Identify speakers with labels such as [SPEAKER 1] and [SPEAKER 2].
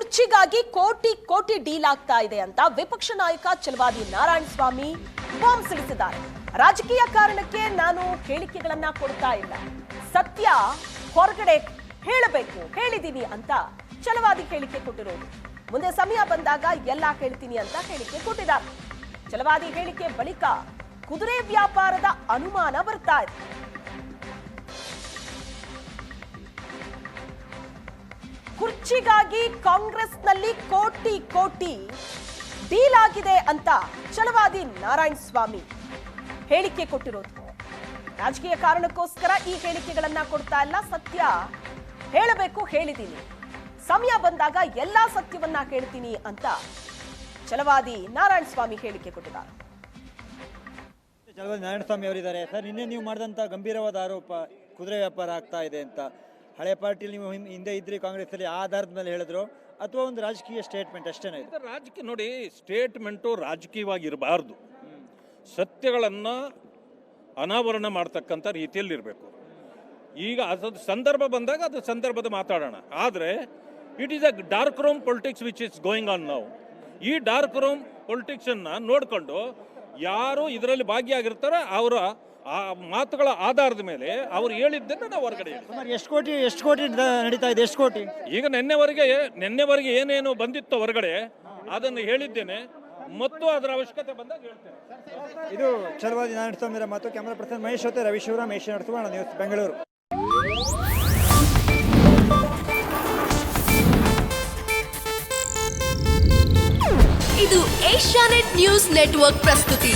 [SPEAKER 1] ಕುರ್ಚಿಗಾಗಿ ಕೋಟಿ ಕೋಟಿ ಡೀಲ್ ಆಗ್ತಾ ಇದೆ ಅಂತ ವಿಪಕ್ಷ ನಾಯಕ ಚಲವಾದಿ ನಾರಾಯಣ ಸ್ವಾಮಿ ಬಾಂಬ್ ಸಿಡಿಸಿದ್ದಾರೆ. ರಾಜಕೀಯ ಕಾರಣಕ್ಕೆ ನಾನು ಹೇಳಿಕೆಗಳನ್ನ ಕೊಡ್ತಾ ಇಲ್ಲ. ಸತ್ಯ ಹೊರಗಡೆ ಹೇಳಬೇಕು ಹೇಳಿದ್ದೀನಿ ಅಂತ ಚಲವಾದಿ ಹೇಳಿಕೆ ಕೊಟ್ಟಿರೋದು. ಮುಂದೆ ಸಮಯ ಬಂದಾಗ ಎಲ್ಲ ಹೇಳ್ತೀನಿ ಅಂತ ಹೇಳಿಕೆ ಕೊಟ್ಟಿದ್ದಾರೆ. ಚಲವಾದಿ ಹೇಳಿಕೆ ಬಳಿಕ ಕುದುರೆ ವ್ಯಾಪಾರದ ಅನುಮಾನ ಬರ್ತಾ ಇದೆ. ಕುರ್ಚಿಗಾಗಿ ಕಾಂಗ್ರೆಸ್ನಲ್ಲಿ ಕೋಟಿ ಕೋಟಿ ಡೀಲ್ ಆಗಿದೆ ಅಂತ ಚಳವಾದಿ ನಾರಾಯಣ ಸ್ವಾಮಿ ಹೇಳಿಕೆ ಕೊಟ್ಟಿರೋದು. ರಾಜಕೀಯ ಕಾರಣಕ್ಕೋಸ್ಕರ ಈ ಹೇಳಿಕೆಗಳನ್ನ ಕೊಡ್ತಾ ಇಲ್ಲ. ಸತ್ಯ ಹೇಳಬೇಕು ಹೇಳಿದ್ದೀನಿ. ಸಮಯ ಬಂದಾಗ ಎಲ್ಲಾ ಸತ್ಯವನ್ನ ಹೇಳ್ತೀನಿ ಅಂತ ಚಲವಾದಿ ನಾರಾಯಣ ಸ್ವಾಮಿ ಹೇಳಿಕೆ ಕೊಟ್ಟಿದ್ದಾರೆ.
[SPEAKER 2] ಚಲವಾದಿ ನಾರಾಯಣಸ್ವಾಮಿ ಅವರಿದ್ದಾರೆ. ಸರ್, ನಿನ್ನೆ ನೀವು ಮಾಡಿದಂತ ಗಂಭೀರವಾದ ಆರೋಪ ಕುದುರೆ ವ್ಯಾಪಾರ ಆಗ್ತಾ ಇದೆ ಅಂತ. ಹಳೆ ಪಾರ್ಟಿಲಿ ನೀವು ಹಿಂದೆ ಇದ್ರಿ ಕಾಂಗ್ರೆಸ್ ಅಲ್ಲಿ ಆಧಾರದ ಮೇಲೆ ಹೇಳಿದ್ರು. ಅಥವಾ ಒಂದು ರಾಜಕೀಯ ಸ್ಟೇಟ್ಮೆಂಟ್ ಅಷ್ಟೇನೇ ಇದು?
[SPEAKER 3] ರಾಜಕೀಯ, ನೋಡಿ ಸ್ಟೇಟ್ಮೆಂಟು ರಾಜಕೀಯವಾಗಿ ಇರಬಾರ್ದು ಸತ್ಯಗಳನ್ನು ಅನಾವರಣ ಮಾಡ್ತಕ್ಕಂಥ ರೀತಿಯಲ್ಲಿ ಇರಬೇಕು ಈಗ ಅದು ಸಂದರ್ಭ ಬಂದಾಗ ಅದು ಸಂದರ್ಭದ ಮಾತಾಡೋಣ. ಆದರೆ it is a dark room politics which is going on ನಾವು ಈ ಡಾರ್ಕ್ ರೂಮ್ ಪೊಲಿಟಿಕ್ಸನ್ನು ನೋಡಿಕೊಂಡು ಯಾರು ಇದರಲ್ಲಿ ಭಾಗಿಯಾಗಿರ್ತಾರೋ ಅವರ ಆ ಮಾತುಗಳ ಆಧಾರದ ಮೇಲೆ ಅವ್ರು ಹೇಳಿದ್ದನ್ನು ನಾವು ಹೊರಗಡೆ
[SPEAKER 2] ಸುಮಾರು ಎಷ್ಟು ಕೋಟಿ ಎಷ್ಟು ಕೋಟಿ ನಡೀತಾ ಇದೆ ಎಷ್ಟು ಕೋಟಿ?
[SPEAKER 3] ಈಗ ನಿನ್ನೆವರೆಗೆ ನಿನ್ನೆವರೆಗೆ ಏನೇನು ಬಂದಿತ್ತು ಹೊರಗಡೆ ಅದನ್ನು ಹೇಳಿದ್ದೇನೆ. ಮತ್ತು ಅದರ ಅವಶ್ಯಕತೆ ಬಂದಾಗ ಹೇಳ್ತೇನೆ.
[SPEAKER 2] ಇದು ಚಲವಾದಿ ನಾನು ಅವರ ಮಾತು. ಕ್ಯಾಮರಾ ಪರ್ಸನ್ ಮಹೇಶ್ ಜೊತೆ ರವಿ ಶಿವರಾಮ್ ಏಷ್ಯನ್ ನ್ಯೂಸ್ ಬೆಂಗಳೂರು.
[SPEAKER 4] ಇದು ಏಷ್ಯಾನೆಟ್ ನ್ಯೂಸ್ ನೆಟ್ವರ್ಕ್ ಪ್ರಸ್ತುತಿ.